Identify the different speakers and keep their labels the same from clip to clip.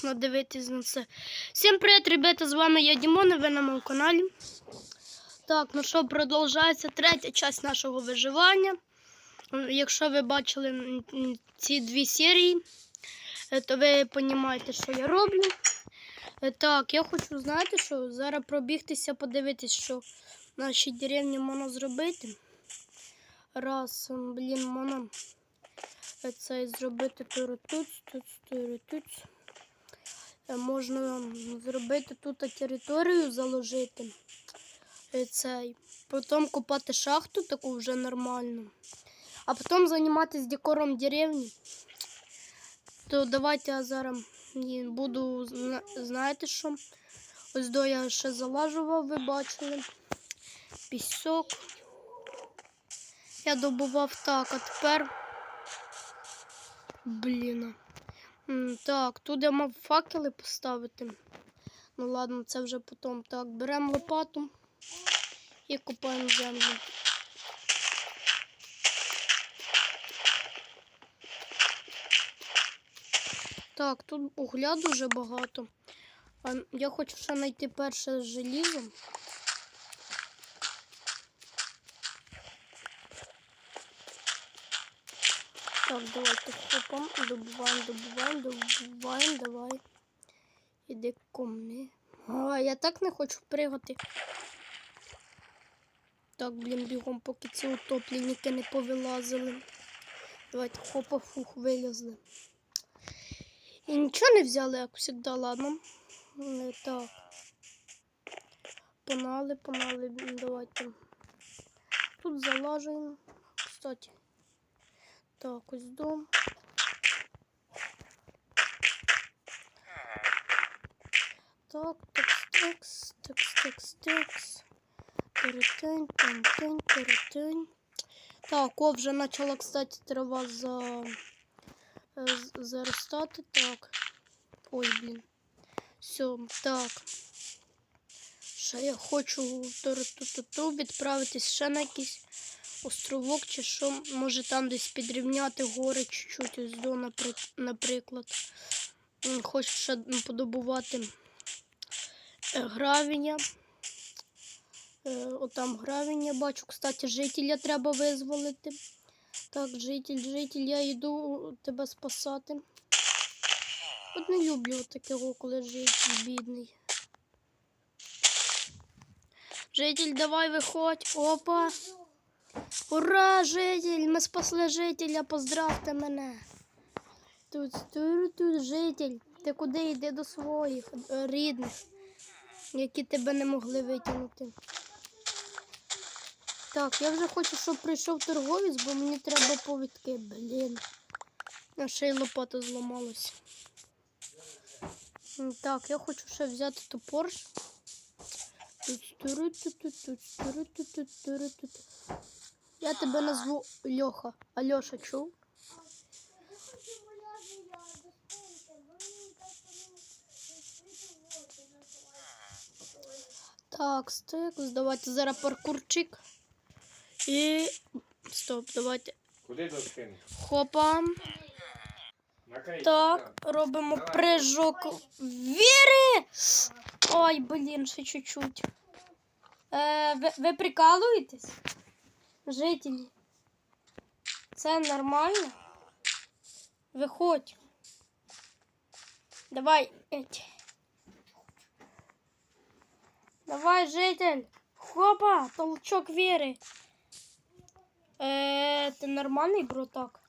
Speaker 1: комфортно дивитись на це. Всім привіт, ребята, з вами я Дімон, і ви на моєму каналі. Так, ну що, продовжується третя частина нашого виживання. Якщо ви бачили ці дві серії, е, то ви розумієте, що я роблю. Е, Так, я хочу, знаєте що, зараз пробігтися, подивитись, що в нашій деревні можна зробити. Раз, блін, можна е, це зробити турутуц, тут, турутуц. Е, Можна зробити тут територію, заложити е, цей. Потім купати шахту таку вже нормальну. А потім займатися декором деревні. То давайте я зараз буду, знаєте що? Ось до я ще залажував, ви бачили. Пісок. Я добував так, а тепер. Блін. Так, тут я мав факели поставити. Ну ладно, це вже потім. Так, беремо лопату і купаємо землю. Так, тут угля дуже багато. Я хочу ще знайти перше желізо. Так, давайте хопом, добуваємо, добуваємо, добуваємо, давай. Іди ко мне. А, я так не хочу пригати. Так, блін, бігом, поки ці утопленники не повилазили. Давайте хопа, фух, вилізли. І нічого не взяли, як завжди, ладно. Не так. Погнали, погнали, давайте. Тут залажуємо. Кстати. Так, ось дом. Так, текс, текс, текс, текс, текс. Перетень, тень, тень, перетень. Так, о, вже почала, кстати, трава за... е, заростати. Так. Ой, блін. Все, так. Ще я хочу ту-ру-ту-ту-ту відправитись ще на якийсь островок чи що. Може там десь підрівняти гори чуть-чуть, ось до, наприклад. М, Хочу ще подобувати е, гравія. Е, Отам гравіння бачу. Кстати, жителя треба визволити. Так, житель, житель, я йду тебе спасати. От не люблю такого, коли житель бідний. Житель, давай виходь. Опа. Ура, житель! Ми спасли жителя, поздравте мене. Тут, тут, тут житель. Ти куди йди до своїх е, рідних, які тебе не могли витягнути. Так, я вже хочу, щоб прийшов торговець, бо мені треба повідки. Блін. А ще й лопата зламалась. Так, я хочу ще взяти топор. Тут, туру-ту-ту-ту, туру-ту-ту-туру-ту-ту. Я тебе назву Льоха. Альоша чув? Так, стикс, давайте зараз паркурчик. І. Стоп, давайте.
Speaker 2: Куди доскинути?
Speaker 1: Хопа. Так, робимо прыжок віри. Ой, блін, ще чуть-чуть. Е, ви, ви прикалуєтесь? Жителі? Це нормально? Виходь. Давай. Давай, житель. Хопа, толчок віри. Е, ти нормальний, бро, так?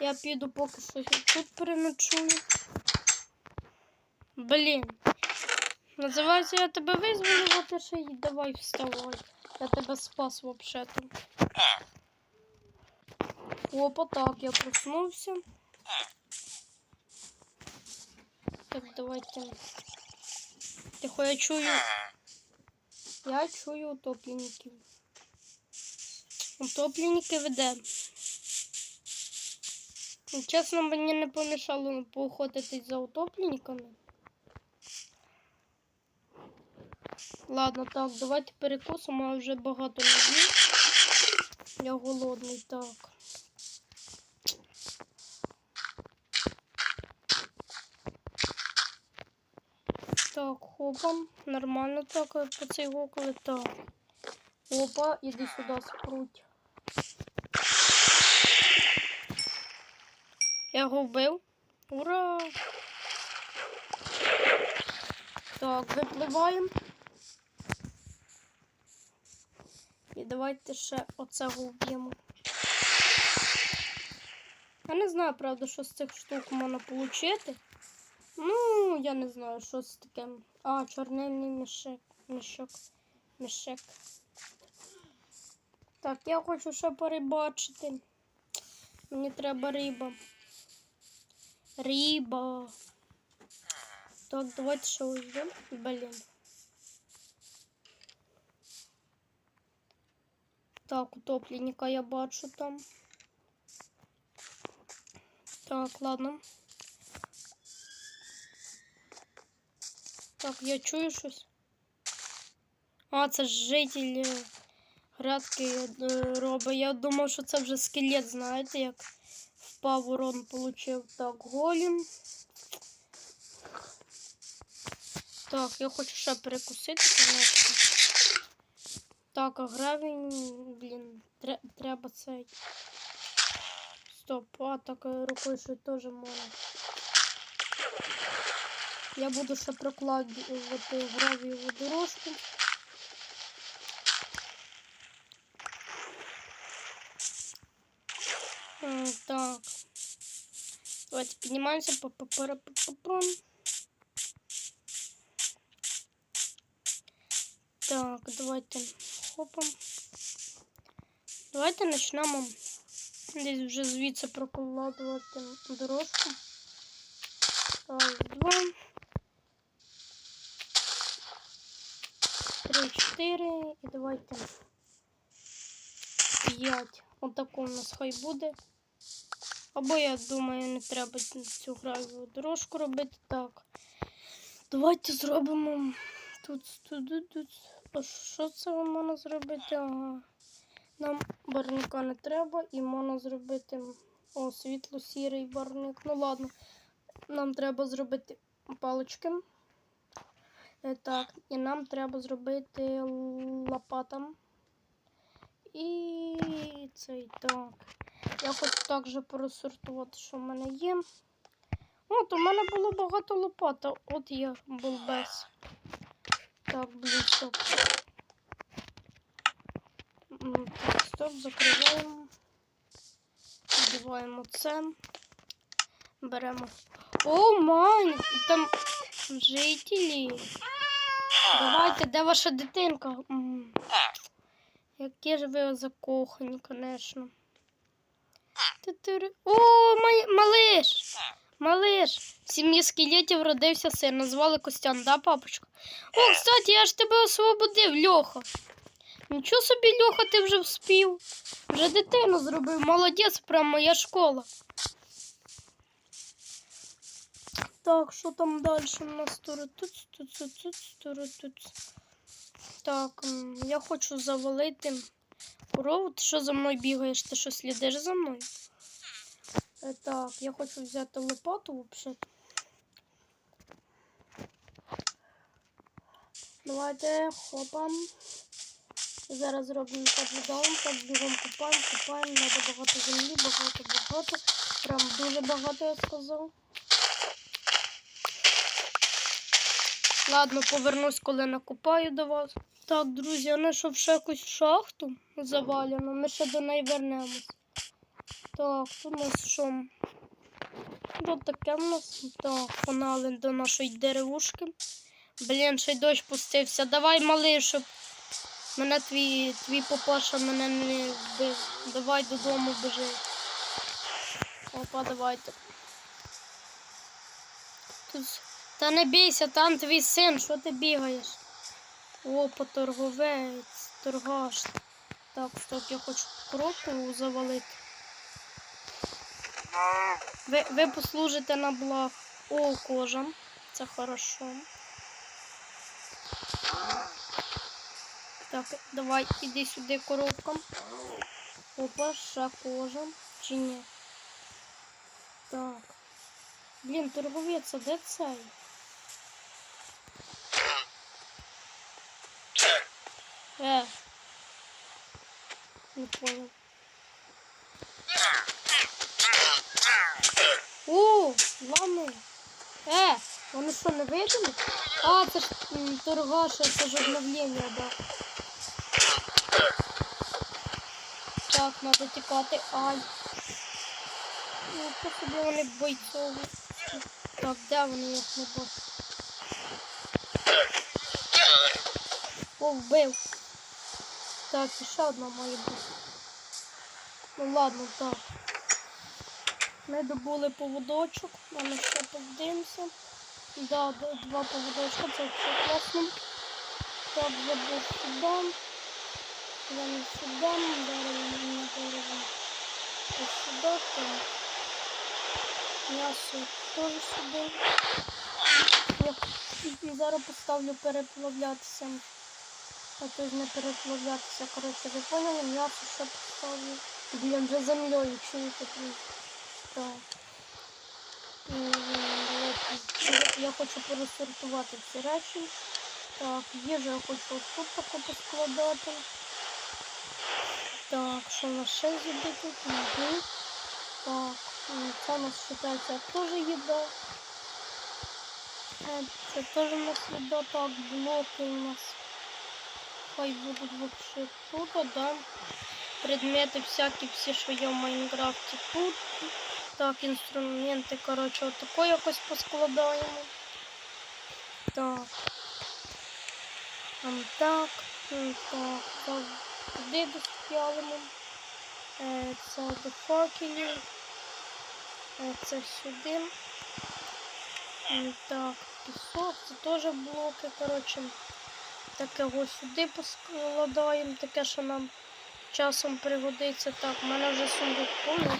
Speaker 1: Я піду поки що тут переночую. Блін. Називається, я тебе визволив, а ти ще й давай вставай. Я тебе спас вообще-то. Опа, так, я проснувся. Так, давайте. Тихо, я чую. Я чую утопленників. Утопленники веде. Чесно, мені не помішало поохотитись за утопленниками. Ладно, так, давайте перекусимо, а вже багато з'їв. Я голодний, так. Так, хопа. Нормально так по цей гоколи. Так. Опа, іди сюди, скруть. Я його вбив. Ура! Так, випливаємо. І давайте ще оцього вб'ємо. Я не знаю, правда, що з цих штук можна отримати. Ну, я не знаю, що це таке. А, чорнильний мішек. Мішок. Мішек. Так, я хочу ще перебачити. Мені треба риба. Риба. Так, давайте ще візьмемо. Блін. Так, утопленника я бачу там. Так, ладно. Так, я чую щось. А, це ж житель грядки е, робить. Я думав, що це вже скелет, знаєте, як впав урон получив. Так, голім. Так, я хочу ще перекусити, звісно. Так, а гравень, блін, тре- треба цей. Стоп, а так е, рукою ще теж можна. Я буду ще прокладувати гравієву дорожку. М, Так. Давайте піднімаємося. Па-па-пара-па-па-пам. Так, давайте Хопом. Давайте почнемо десь вже звідси прокладувати дорожку. Раз, два. Три, чотири. І давайте п'ять. Отаку у нас хай буде. Або я думаю, не треба цю гравію дорожку робити. Так. Давайте зробимо тут, тут, тут, що це можна зробити? Ага. Нам барника не треба і можна зробити о, світло-сірий барник. Ну ладно, нам треба зробити палички. Е, Так, і нам треба зробити лопата. І цей так. Я хочу також порозсортувати, що в мене є. От, у мене було багато лопат, от я без. Так, блін, стоп. Так, стоп, закриваємо. Вдіваємо це. Беремо. О, май! Там жителі. Давайте, де ваша дитинка? М. Які ж ви закохані, звісно. О, май... малиш! Малиш! В сім'ї скелетів родився син. Назвали Костян, да, папочка? О, кстати, я ж тебе освободив, Льоха. Нічого собі, Льоха, ти вже вспів. Вже дитину зробив. Молодець, прям моя школа. Так, що там далі у нас тут, тут, тут, тут, тут, тут. Так, я хочу завалити корову. Ти що за мною бігаєш? Ти що слідиш за мною? Е, Так, я хочу взяти лопату взагалі. Давайте хопам. Зараз зробимо так бігом, так бігом купаємо, купаємо, треба багато землі, багато, багато. Прям дуже багато я сказав. Ладно, повернусь, коли накопаю до вас. Так, друзі, я знайшов ще якусь шахту завалену. Ми ще до неї вернемось. Так, у нас що? Тут таке в нас. Так, погнали до нашої деревушки. Блін, ще й дощ пустився. Давай, малий, щоб мене твій, твій папаша мене не вбив. Давай додому біжи. Опа, давайте. Тут... Та не бійся, там твій син, що ти бігаєш? Опа, торговець, торгаш. Так, стоп, я хочу коробку завалити. Ви ви послужите на благ. О, кожа. Це хорошо. Так, давай, іди сюди коробка. Опа, ша кожа. Чи ні? Так. Блін, торговець, а де цей? Е. Не понял. О, ладно. Е, вони що, не видали? А, це ж торгаша, це ж обновлення, да. Так, треба тікати. Ай. Ну, собі вони бойцові. Так, де вони їх не бачу? О, вбив. Так, ще одна має бути. Ну ладно, так. Ми добули поводочок, ми ще подивимося. Да, два поводочка, це все класно. Так, забув сюди. Не сюди, дерево, не дерево. Ось сюди, так. М'ясо теж сюди. Я зараз поставлю переплавлятися. А то ж не переплавлятися. Коротше, ви поняли, м'ясо ще поставлю. Блін, вже землею чуєте. Так. Я, хочу пересортувати ці речі. Так, їжу я хочу тут таку поскладати. Так, що у нас ще з тут? Угу. Так, це у нас вважається теж їда. Е, Це теж у нас їда, так, блоки у нас. Хай будуть вообще тут, да. Предмети всякі, всі, що є в Майнкрафті тут. Так, інструменти, коротше, отако якось поскладаємо. Так. Там так. Так, так. Туди доспялимо. Е, Це до факелів. Е, Це сюди. М, Так, пісок, це теж блоки, коротше. Таке ось сюди поскладаємо, таке, що нам часом пригодиться. Так, в мене вже сундук повний,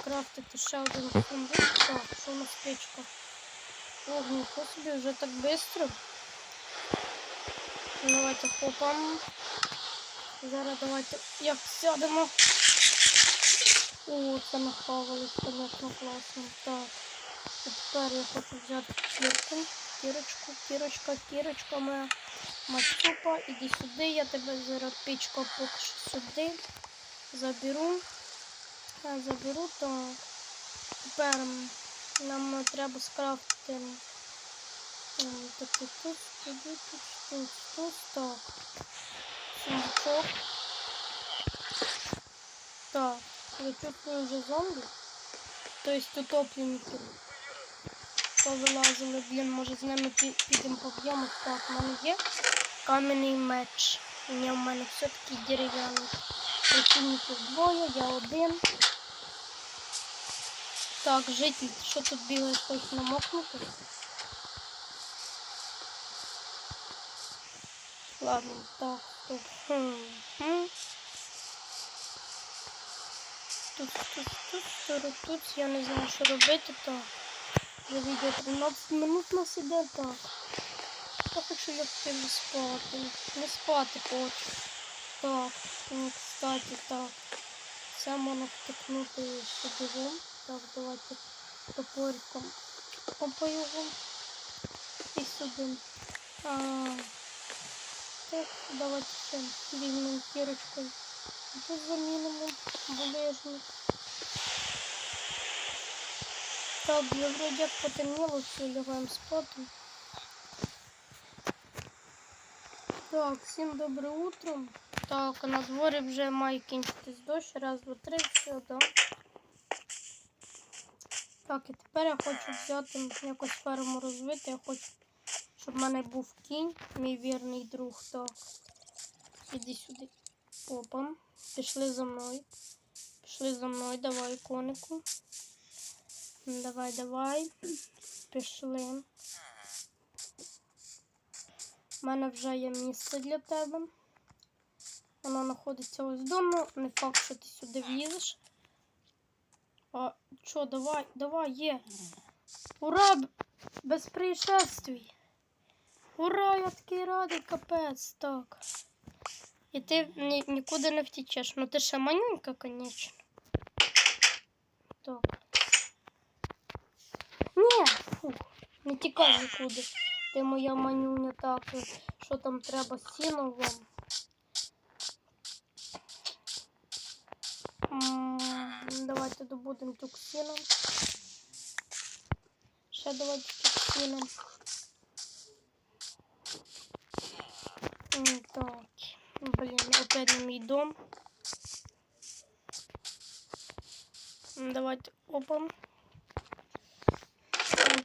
Speaker 1: скрафтити ще один сундук. Так, що у нас печка? Ого, собі вже так швидко. Давайте хопам. Зараз давайте як сядемо. О, це нахавались, конечно, класно. Так. Тепер я хочу взяти кірку. Кірочку, кірочка, кірочка моя. Маступа, іди сюди, я тебе зараз пічка поки сюди. Заберу. А, заберу, так. Тепер нам треба скрафтити таку тут, туди, тут, тут, так. Сундучок. Так, я чувствую вже зомбі. Тобто утопленники повилазили. Блін, може з ними пі- підемо поб'ємо. Так, в мене є кам'яний меч. Ні, в мене все-таки дерев'яний. Противників двоє, я один. Так, житель, що тут бігаєш, хочеш намокнути? Ладно, так. Хм. Тут, тут, тут, тут, тут, я не знаю, що робити, так. Вже відео 13 минут нас іде, так. Я хочу не спати. Не спати хочу. Так, кстати, так. Це можна втикнути сюди. Так, давайте топориком його. І сюди. А, так, давайте ще візьмемо кірочкою. Тут замінимо болежник. Так, я вроде як потемніло, все, лягаємо спати. Так, всім добре утро. Так, а на дворі вже має кінчитись дощ. Раз, два, три, все, да. Так, і тепер я хочу взяти якось ферму розвити. Я хочу, щоб в мене був кінь, мій вірний друг. Так. Іди сюди. Опа. Пішли за мною. Пішли за мною, давай, конику. Давай, давай. Пішли. У мене вже є місце для тебе. Воно знаходиться ось вдома. Не факт, що ти сюди влізеш. А що, давай, давай, є. Ура! Без происшествий. Ура, я такий радий, капець, так. І ти ні, нікуди не втічеш. Ну ти ще манюнька, звісно. Так. Ні, фух, не тікай нікуди. Ти моя манюня так. Що там треба сіно вам? Давайте добудемо тюк сіном. Ще давайте тюк Так. Блін, опять не мій дом. Давайте опа.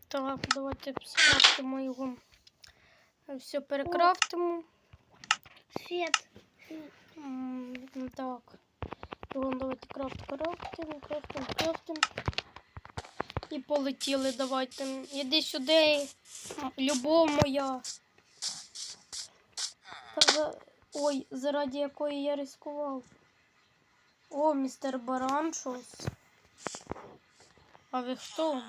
Speaker 1: Так, давайте скрафтимо його. Все перекрафтимо.
Speaker 3: Свет.
Speaker 1: Так. Його давайте крафт, крафтимо, крафтимо, крафтимо. І полетіли, давайте. Іди сюди, любов моя. За... Ой, заради якої я ризикував. О, містер Баран. А ви хто?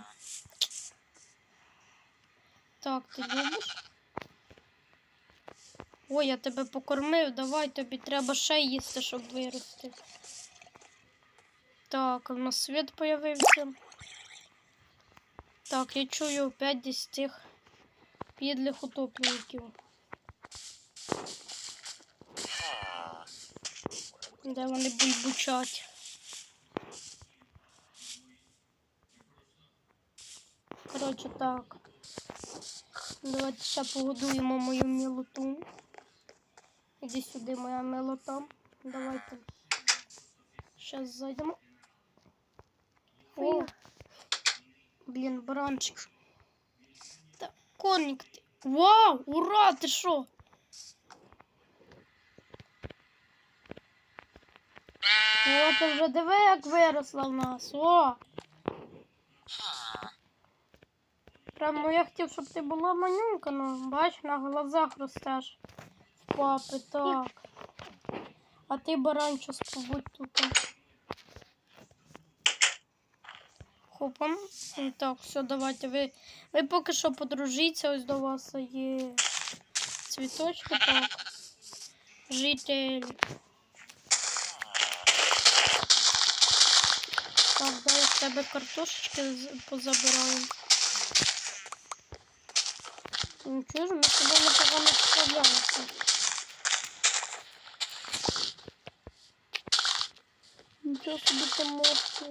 Speaker 1: Так, ти любиш? Ой, я тебе покормив, давай тобі треба ще їсти, щоб вирости. Так, у нас світ появився. Так, я чую опять десь тих підлих утопленників. Де вони бульбучать? Коротше, так. Давайте ще погодуємо мою мілоту. Іди сюди, моя милота. Давайте. Зараз зайдемо. О! Блін, баранчик. Так, коник ти. Вау! Ура! Ти що? О, ти вже диви, як виросла в нас. О! Прямо я хотів, щоб ти була манюнька, ну, бач, на глазах ростеш. Папи, так. А ти баранчо побудь тут. Хопам. І Так, все, давайте. Ви, ви поки що подружіться, ось до вас є цвіточки, так. Житель. Так, дай в тебе картошечки з- позабираю. Ну, чуєш, ми з тобою непогано справляємося. Нічого собі ти мощний.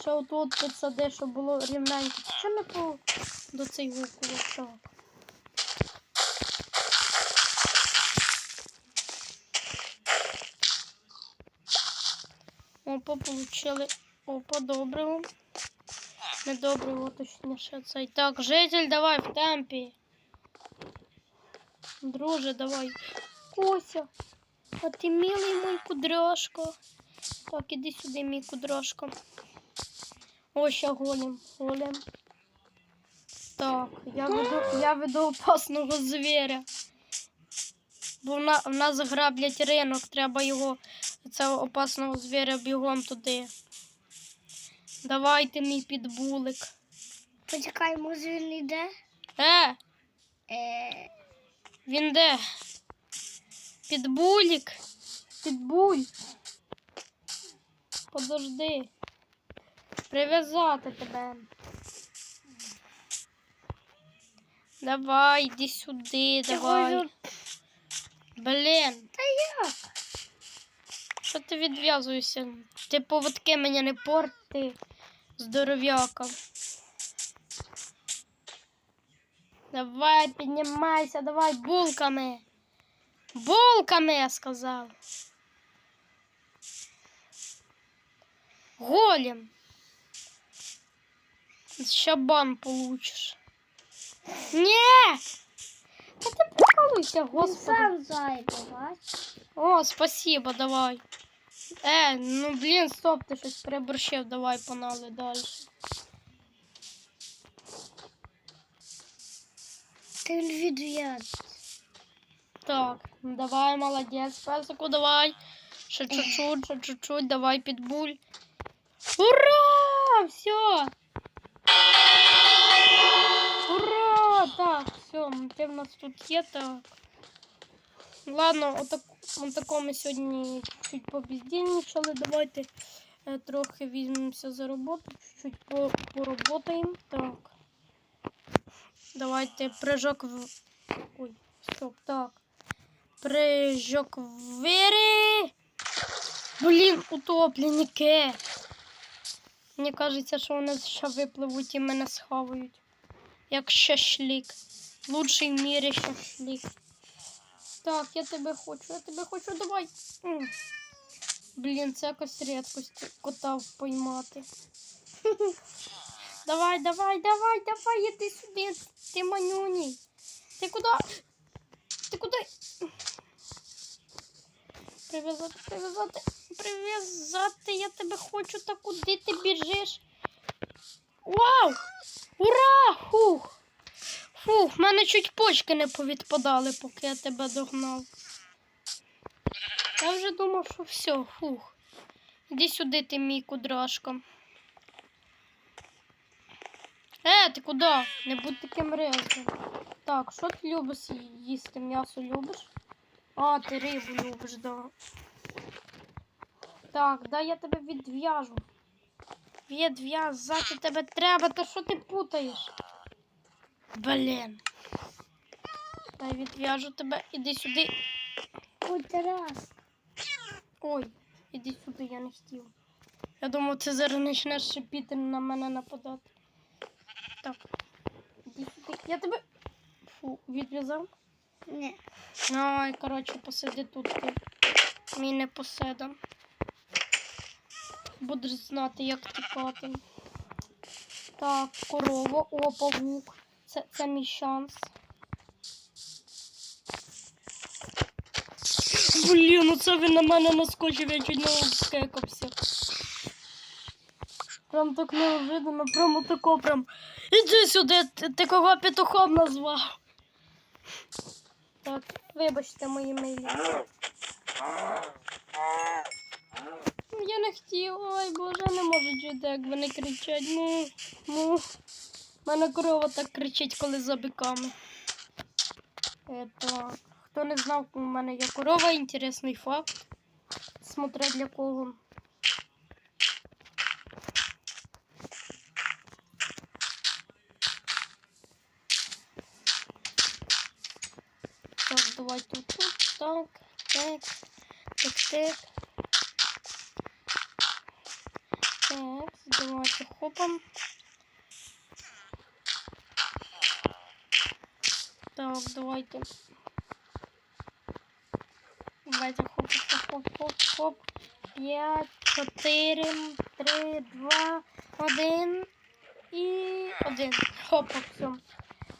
Speaker 1: Ще от підсади, щоб було рівненько. Що не по до цей гуку так? Опа, получили. Опа, доброго. Недоброго, точніше цей. Так, житель, давай в темпі. Друже, давай. Кося, а ти милий мій кудряшко. Так, іди сюди, мій кудряшко. Ось ще голем, голем. Так, я веду, я веду опасного звіря. Бо в, на, в нас граблять ринок, треба його, цього опасного звіря бігом туди. Давайте, мій підбулик.
Speaker 3: Почекай, може він йде?
Speaker 1: Е,
Speaker 3: Е,
Speaker 1: він де? Підбулік. Підбуль. Подожди. Прив'язати тебе. Давай, іди сюди, давай.
Speaker 3: хочу-
Speaker 1: Блін,
Speaker 3: Та як?
Speaker 1: що ти відв'язуєшся? Ти поводки мені не порти, здоров'яка. Давай, піднімайся, давай булками. Булками, я сказав. Голем. Щабан получиш. Ні! Та ти прикалуйся, господи.
Speaker 3: сам зайде, бач?
Speaker 1: О, спасибо, давай. Е, ну блін, стоп, ти щось переборщив, давай панали далі.
Speaker 3: Ти він відв'яз.
Speaker 1: Так, ну давай, молодець, песику, давай. Ще чуть-чуть, ще чуть-чуть, давай підбуль. Ура! Все! Ура! Так, все, ти в нас тут є, так. Ладно, отак, отако ми сьогодні чуть побіздільничали. Давайте е, трохи візьмемося за роботу, чуть-чуть по, поработаємо. Так. Давайте прыжок в. Ой, Стоп, так. Прыжок вири. Блін, утопленники. Мені кажеться, що вони ще випливуть і мене схавають. Як. Лучший в мірі шашлик. Так, я тебе хочу, я тебе хочу, давай. Блін, це якось рідкость кота поймати. Давай, давай, давай, давай, іди сюди. Ти манюній. Ти куди? Ти куди? Прив'язати, прив'язати, прив'язати. Я тебе хочу, та куди ти біжиш? Вау! Ура! Фух! Фух, в мене чуть почки не повідпадали, поки я тебе догнав. Я вже думав, що все, фух. Іди сюди, ти мій кудрашка. Е, ти куди? Не будь таким резним. Так, що ти любиш їсти? М'ясо любиш? А, ти рибу любиш, да. Так, дай я тебе відв'яжу. Відв'язати тебе треба, та що ти путаєш? Блін. Дай відв'яжу тебе, іди сюди.
Speaker 3: Ой, Тарас.
Speaker 1: Ой, іди сюди, я не хотів. Я думав, ти зараз почнеш шипіти на мене нападати. Так. Іди сюди. Я тебе. Фу, відв'язав.
Speaker 3: Не.
Speaker 1: Ай, коротше, посиди тут ти. Мій не поседа. Будеш знати, як тікати. Так, корова, о, павук. Це, це мій шанс. Блін, ну це він на мене наскочив, я чуть не скекався. Прям так неожиданно, прямо тако прям. Іди сюди, ти, ти кого петухом назвав. Так, вибачте, мої милі. Ну, Я не хотів, ой боже, не можу чути, як вони кричать. Ну, ну. У мене корова так кричить, коли за биками. Е, так. Хто не знав, у мене є корова, інтересний факт. Смотря для кого. Так, давай тут, тут, так, так, так, так. Так, давайте хопом. Так, давайте. Давайте хоп, хоп, хоп, хоп, хоп. П'ять, чотири, три, два, один і один. Хоп, все.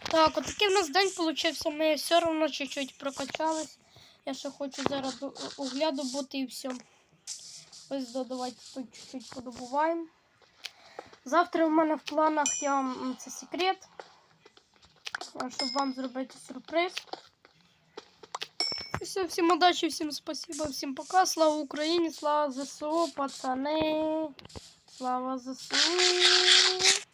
Speaker 1: Так, от такий в нас день получився. Ми все одно чуть-чуть прокачались. Я ще хочу зараз огляду бути і все. Ось давайте тут чуть-чуть подобуваємо. Завтра в мене в планах я вам це секрет, е, щоб вам зробити сюрприз. Все, всім удачі, всім спасибо, всім пока. Слава Україні, слава ЗСУ, пацани. Слава ЗСУ.